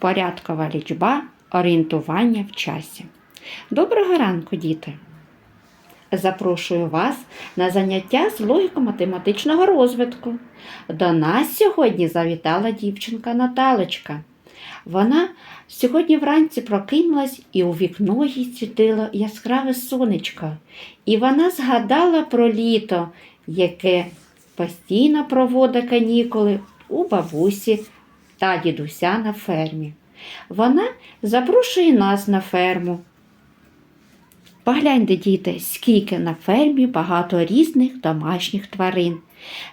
порядкова лічба, орієнтування в часі. Доброго ранку, діти! Запрошую вас на заняття з логіко-математичного розвитку. До нас сьогодні завітала дівчинка Наталочка. Вона сьогодні вранці прокинулась і у вікно їй світило яскраве сонечко. І вона згадала про літо, яке постійно проводить канікули у бабусі та дідуся на фермі. Вона запрошує нас на ферму. Погляньте, діти, скільки на фермі багато різних домашніх тварин,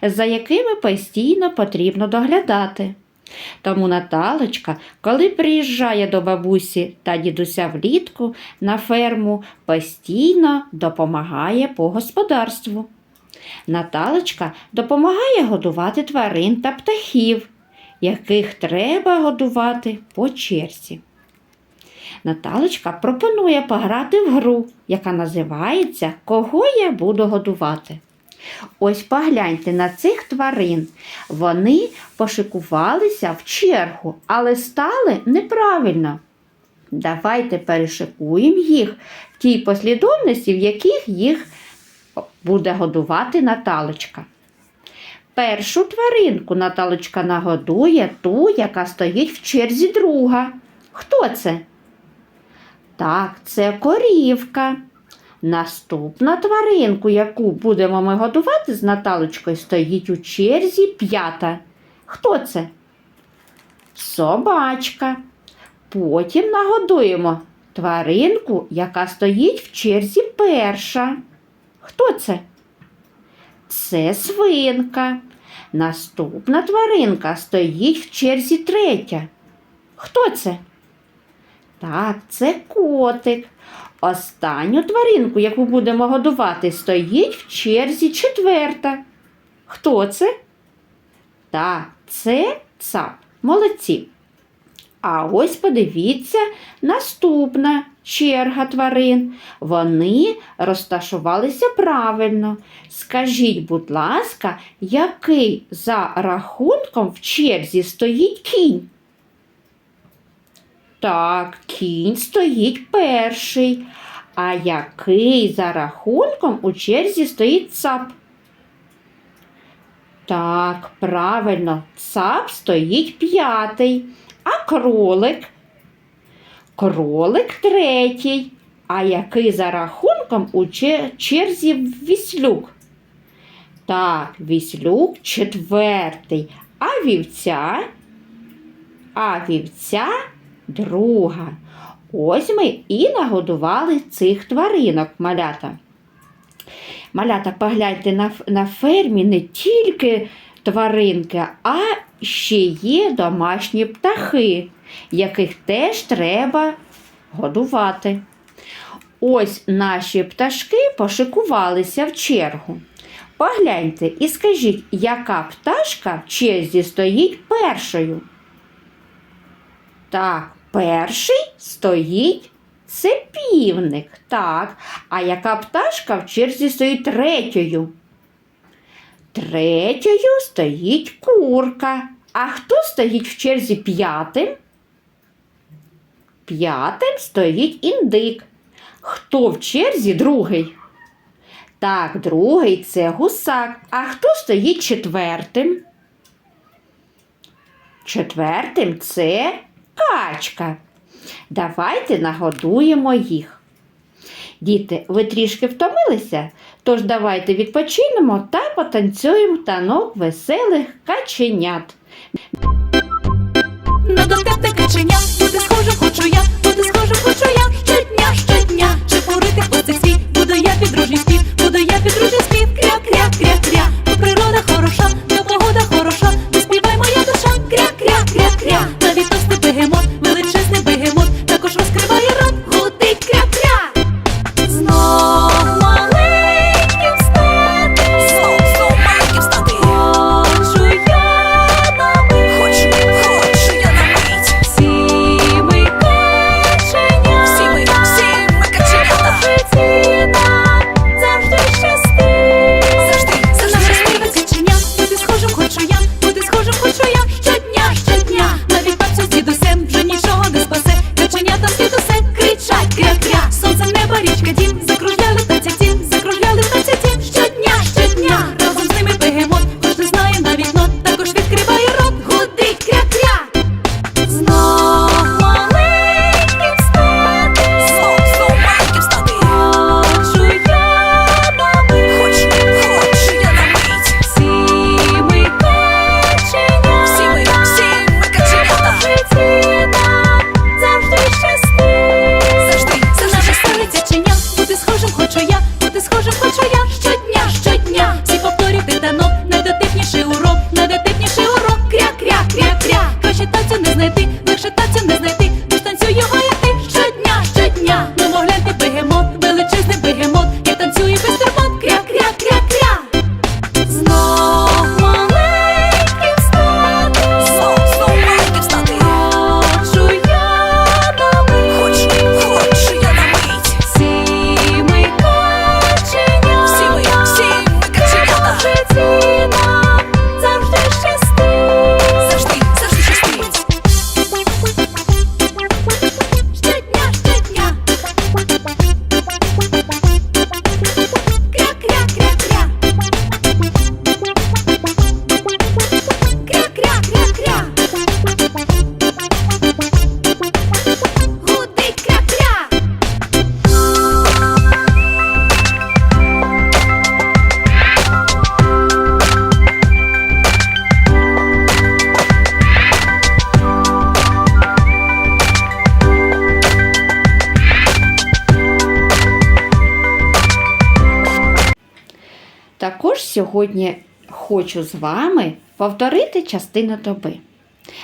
за якими постійно потрібно доглядати. Тому Наталочка, коли приїжджає до бабусі та дідуся влітку на ферму, постійно допомагає по господарству. Наталочка допомагає годувати тварин та птахів, яких треба годувати по черзі. Наталочка пропонує пограти в гру, яка називається Кого я буду годувати. Ось погляньте на цих тварин. Вони пошикувалися в чергу, але стали неправильно. Давайте перешикуємо їх в тій послідовності, в яких їх буде годувати Наталочка. Першу тваринку Наталочка нагодує ту, яка стоїть в черзі друга. Хто це? Так, це корівка. Наступна тваринку, яку будемо ми годувати з Наталочкою, стоїть у черзі п'ята. Хто це? Собачка. Потім нагодуємо тваринку, яка стоїть в черзі перша. Хто це? Це свинка. Наступна тваринка стоїть в черзі третя. Хто це? Так, це котик. Останню тваринку, яку будемо годувати, стоїть в черзі четверта. Хто це? Так, це цап. Молодці. А ось подивіться, наступна черга тварин. Вони розташувалися правильно. Скажіть, будь ласка, який за рахунком в черзі стоїть кінь? Так, кінь стоїть перший. А який за рахунком у черзі стоїть цап? Так, правильно, цап стоїть п'ятий, а кролик? Кролик третій. А який за рахунком у черзі віслюк? Так, віслюк четвертий, а вівця? А вівця друга. Ось ми і нагодували цих тваринок, малята. Малята, погляньте, на, на фермі не тільки тваринки, а ще є домашні птахи, яких теж треба годувати. Ось наші пташки пошикувалися в чергу. Погляньте і скажіть, яка пташка в черзі стоїть першою? Так, перший стоїть це півник. Так. А яка пташка в черзі стоїть третьою? Третьою стоїть курка. А хто стоїть в черзі п'ятим? П'ятим стоїть індик. Хто в черзі другий? Так, другий це гусак. А хто стоїть четвертим? Четвертим це качка. Давайте нагодуємо їх. Діти, ви трішки втомилися? Тож давайте відпочинемо та потанцюємо танок веселих каченят. На доспяте каченя, буде схоже, хочу я, буде схоже, хочу я, щодня, щодня, чепурити у цей світ, буду я підружній спів, сьогодні хочу з вами повторити частину доби.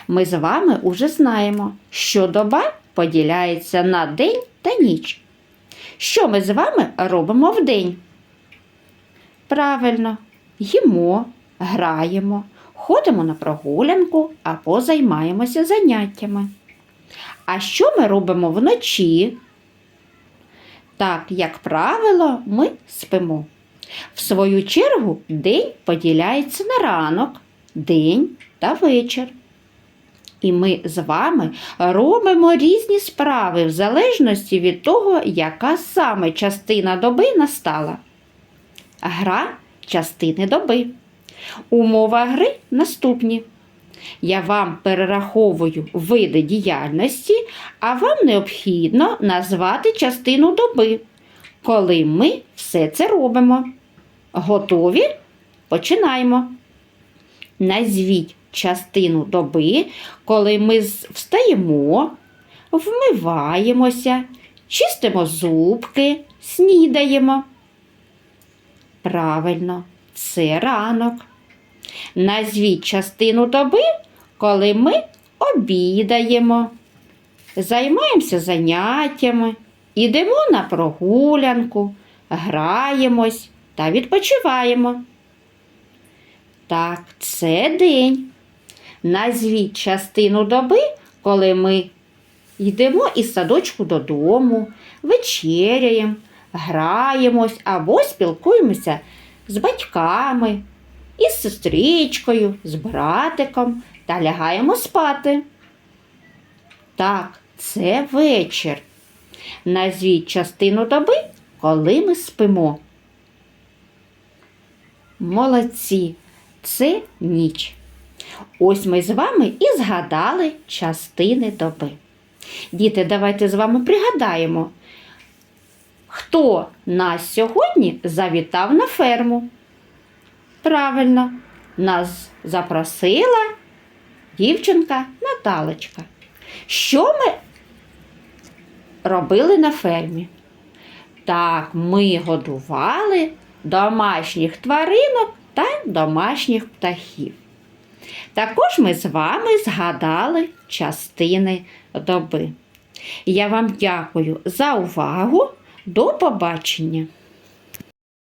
Ми з вами уже знаємо, що доба поділяється на день та ніч. Що ми з вами робимо в день? Правильно, їмо, граємо, ходимо на прогулянку або займаємося заняттями. А що ми робимо вночі? Так, як правило, ми спимо. В свою чергу, день поділяється на ранок, день та вечір. І ми з вами робимо різні справи в залежності від того, яка саме частина доби настала. Гра частини доби. Умова гри наступні. Я вам перераховую види діяльності, а вам необхідно назвати частину доби, коли ми все це робимо. Готові? Починаємо. Назвіть частину доби, коли ми встаємо, вмиваємося, чистимо зубки, снідаємо. Правильно, це ранок. Назвіть частину доби, коли ми обідаємо, займаємося заняттями, ідемо на прогулянку, граємось та відпочиваємо. Так, це день. Назвіть частину доби, коли ми йдемо із садочку додому, вечеряємо, граємось або спілкуємося з батьками, із сестричкою, з братиком та лягаємо спати. Так, це вечір. Назвіть частину доби, коли ми спимо. Молодці, це ніч. Ось ми з вами і згадали частини доби. Діти, давайте з вами пригадаємо, хто нас сьогодні завітав на ферму. Правильно, нас запросила дівчинка Наталочка. Що ми робили на фермі? Так, ми годували домашніх тваринок та домашніх птахів. Також ми з вами згадали частини доби. Я вам дякую за увагу. До побачення!